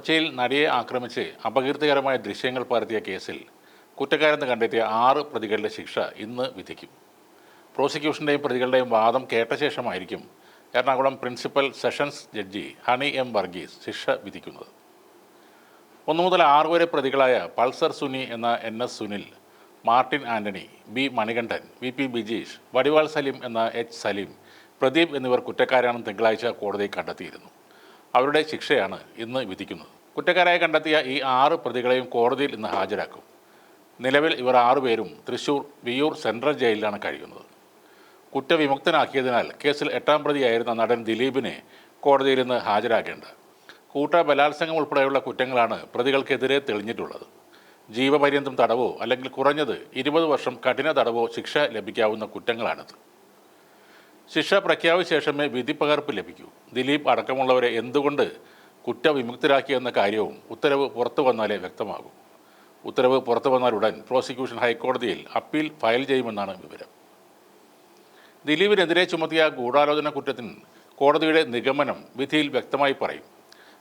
കൊച്ചിയിൽ നടിയെ ആക്രമിച്ച് അപകീർത്തികരമായ ദൃശ്യങ്ങൾ പകർത്തിയ കേസിൽ കുറ്റക്കാരെന്ന് കണ്ടെത്തിയ ആറ് പ്രതികളുടെ ശിക്ഷ ഇന്ന് വിധിക്കും. പ്രോസിക്യൂഷന്റെയും പ്രതികളുടെയും വാദം കേട്ട ശേഷമായിരിക്കും Ernakulam principal sessions judge Honey M Varghese ശിക്ഷ വിധിക്കുന്നത്. ഒന്നു മുതൽ ആറ് വരെ പ്രതികളായ പൾസർ സുനി എന്ന N S Sunil Martin Antony B Manikandan V P Bijeesh വടിവാൾ Saleem എന്ന എച്ച് സലീം പ്രദീപ് എന്നിവർ കുറ്റക്കാരാണെന്ന് തിങ്കളാഴ്ച കോടതി കണ്ടെത്തിയിരുന്നു. അവരുടെ ശിക്ഷയാണ് ഇന്ന് വിധിക്കുന്നത്. കുറ്റക്കാരായി കണ്ടെത്തിയ ഈ ആറ് പ്രതികളെയും കോടതിയിൽ ഇന്ന് ഹാജരാക്കും. നിലവിൽ ഇവർ ആറുപേരും തൃശൂർ വിയൂർ സെൻട്രൽ ജയിലിലാണ് കഴിയുന്നത്. കുറ്റവിമുക്തനാക്കിയതിനാൽ കേസിൽ എട്ടാം പ്രതിയായിരുന്ന നടൻ ദിലീപിനെ കോടതിയിൽ ഇന്ന് ഹാജരാക്കേണ്ട. കൂട്ട ബലാത്സംഗം ഉൾപ്പെടെയുള്ള കുറ്റങ്ങളാണ് പ്രതികൾക്കെതിരെ തെളിഞ്ഞിട്ടുള്ളത്. ജീവപര്യന്തം തടവോ അല്ലെങ്കിൽ കുറഞ്ഞത് ഇരുപത് വർഷം കഠിന തടവോ ശിക്ഷ ലഭിക്കാവുന്ന കുറ്റങ്ങളാണിത്. ശിക്ഷ പ്രഖ്യാപിച്ച ശേഷമേ വിധി പകർപ്പ് ലഭിക്കൂ. ദിലീപ് അടക്കമുള്ളവരെ എന്തുകൊണ്ട് കുറ്റവിമുക്തരാക്കിയെന്ന കാര്യവും ഉത്തരവ് പുറത്തു വന്നാലേ വ്യക്തമാകൂ. ഉത്തരവ് പുറത്തു വന്നാൽ ഉടൻ പ്രോസിക്യൂഷൻ ഹൈക്കോടതിയിൽ അപ്പീൽ ഫയൽ ചെയ്യുമെന്നാണ് വിവരം. ദിലീപിനെതിരെ ചുമത്തിയ ഗൂഢാലോചന കുറ്റത്തിന് കോടതിയുടെ നിഗമനം വിധിയിൽ വ്യക്തമായി പറയും.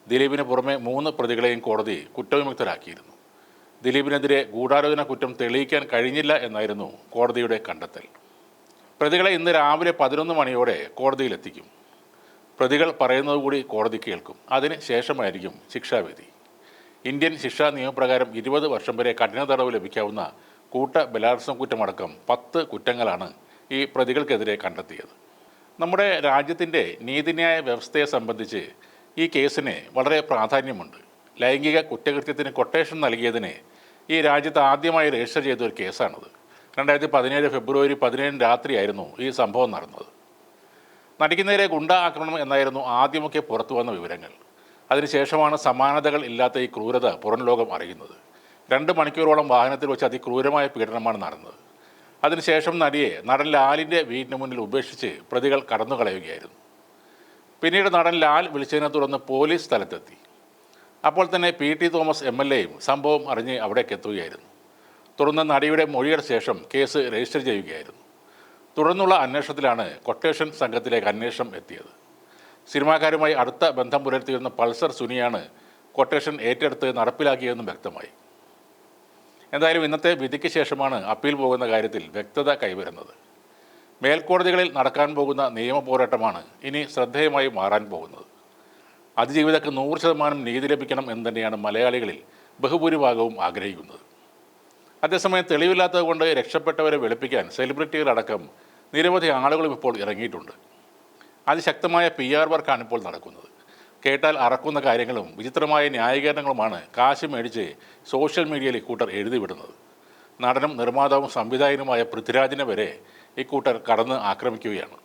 ദിലീപിന് പുറമെ മൂന്ന് പ്രതികളെയും കോടതി കുറ്റവിമുക്തരാക്കിയിരുന്നു. ദിലീപിനെതിരെ ഗൂഢാലോചന കുറ്റം തെളിയിക്കാൻ കഴിഞ്ഞില്ല എന്നായിരുന്നു കോടതിയുടെ കണ്ടെത്തൽ. പ്രതികളെ ഇന്ന് രാവിലെ പതിനൊന്ന് മണിയോടെ കോടതിയിലെത്തിക്കും. പ്രതികൾ പറയുന്നത് കൂടി കോടതി കേൾക്കും. അതിന് ശേഷമായിരിക്കും ശിക്ഷാവിധി. ഇന്ത്യൻ ശിക്ഷാ നിയമപ്രകാരം ഇരുപത് വർഷം വരെ കഠിന തടവ് ലഭിക്കാവുന്ന കൂട്ട ബലാത്സംഗ കുറ്റമടക്കം പത്ത് കുറ്റങ്ങളാണ് ഈ പ്രതികൾക്കെതിരെ കണ്ടെത്തിയത്. നമ്മുടെ രാജ്യത്തിന്റെ നീതിന്യായ വ്യവസ്ഥയെ സംബന്ധിച്ച് ഈ കേസിന് വളരെ പ്രാധാന്യമുണ്ട്. ലൈംഗിക കുറ്റകൃത്യത്തിന് കൊട്ടേഷൻ നൽകിയതിന് ഈ രാജ്യത്ത് ആദ്യമായി രജിസ്റ്റർ ചെയ്ത ഒരു കേസാണിത്. രണ്ടായിരത്തി പതിനേഴ് ഫെബ്രുവരി പതിനേഴിന് രാത്രിയായിരുന്നു ഈ സംഭവം നടന്നത്. നടിക്കുന്നതിലെ ഗുണ്ട ആക്രമണം എന്നായിരുന്നു ആദ്യമൊക്കെ പുറത്തു വന്ന വിവരങ്ങൾ. അതിനുശേഷമാണ് സമാനതകൾ ഇല്ലാത്ത ഈ ക്രൂരത പുറം ലോകം അറിയുന്നത്. രണ്ട് മണിക്കൂറോളം വാഹനത്തിൽ വെച്ച് അതിക്രൂരമായ പീഡനമാണ് നടന്നത്. അതിനുശേഷം നടിയെ നടൻ ലാലിന്റെ വീടിന് മുന്നിൽ ഉപേക്ഷിച്ച് പ്രതികൾ കടന്നു കളയുകയായിരുന്നു പിന്നീട് നടൻ ലാൽ വിളിച്ചതിനെ തുടർന്ന് പോലീസ് സ്ഥലത്തെത്തി. അപ്പോൾ തന്നെ P T Thomas M L എയും സംഭവം അറിഞ്ഞ് അവിടേക്ക് എത്തുകയായിരുന്നു തുടർന്ന് നടിയുടെ മൊഴിയുടെ ശേഷം കേസ് രജിസ്റ്റർ ചെയ്യുകയായിരുന്നു. തുടർന്നുള്ള അന്വേഷണത്തിലാണ് കൊട്ടേഷൻ സംഘത്തിലേക്ക് അന്വേഷണം എത്തിയത്. സിനിമാക്കാരുമായി അടുത്ത ബന്ധം പുലർത്തിയിരുന്ന പൾസർ സുനിയാണ് കൊട്ടേഷൻ ഏറ്റെടുത്ത് നടപ്പിലാക്കിയതെന്നും വ്യക്തമായി. എന്തായാലും ഇന്നത്തെ വിധിക്ക് ശേഷമാണ് അപ്പീൽ പോകുന്ന കാര്യത്തിൽ വ്യക്തത കൈവരുന്നത്. മേൽക്കോടതികളിൽ നടക്കാൻ പോകുന്ന നിയമ പോരാട്ടമാണ് ഇനി ശ്രദ്ധേയമായി മാറാൻ പോകുന്നത്. അതിജീവിതക്ക് നൂറ് ശതമാനം നീതി ലഭിക്കണം എന്ന് തന്നെയാണ് മലയാളികളിൽ ബഹുഭൂരിഭാഗവും ആഗ്രഹിക്കുന്നത്. അതേസമയം തെളിവില്ലാത്തത് കൊണ്ട് രക്ഷപ്പെട്ടവരെ വെളുപ്പിക്കാൻ സെലിബ്രിറ്റികളടക്കം നിരവധി ആളുകളും ഇപ്പോൾ ഇറങ്ങിയിട്ടുണ്ട്. അതിശക്തമായ പി ആർ വർക്കാണ് ഇപ്പോൾ നടക്കുന്നത്. കേട്ടാൽ അറക്കുന്ന കാര്യങ്ങളും വിചിത്രമായ ന്യായീകരണങ്ങളുമാണ് കാശ് മേടിച്ച് സോഷ്യൽ മീഡിയയിൽ ഇക്കൂട്ടർ എഴുതി വിടുന്നത് നടനും നിർമ്മാതാവും സംവിധായകനുമായ പൃഥ്വിരാജിനെ വരെ ഇക്കൂട്ടർ കടന്ന് ആക്രമിക്കുകയാണ്.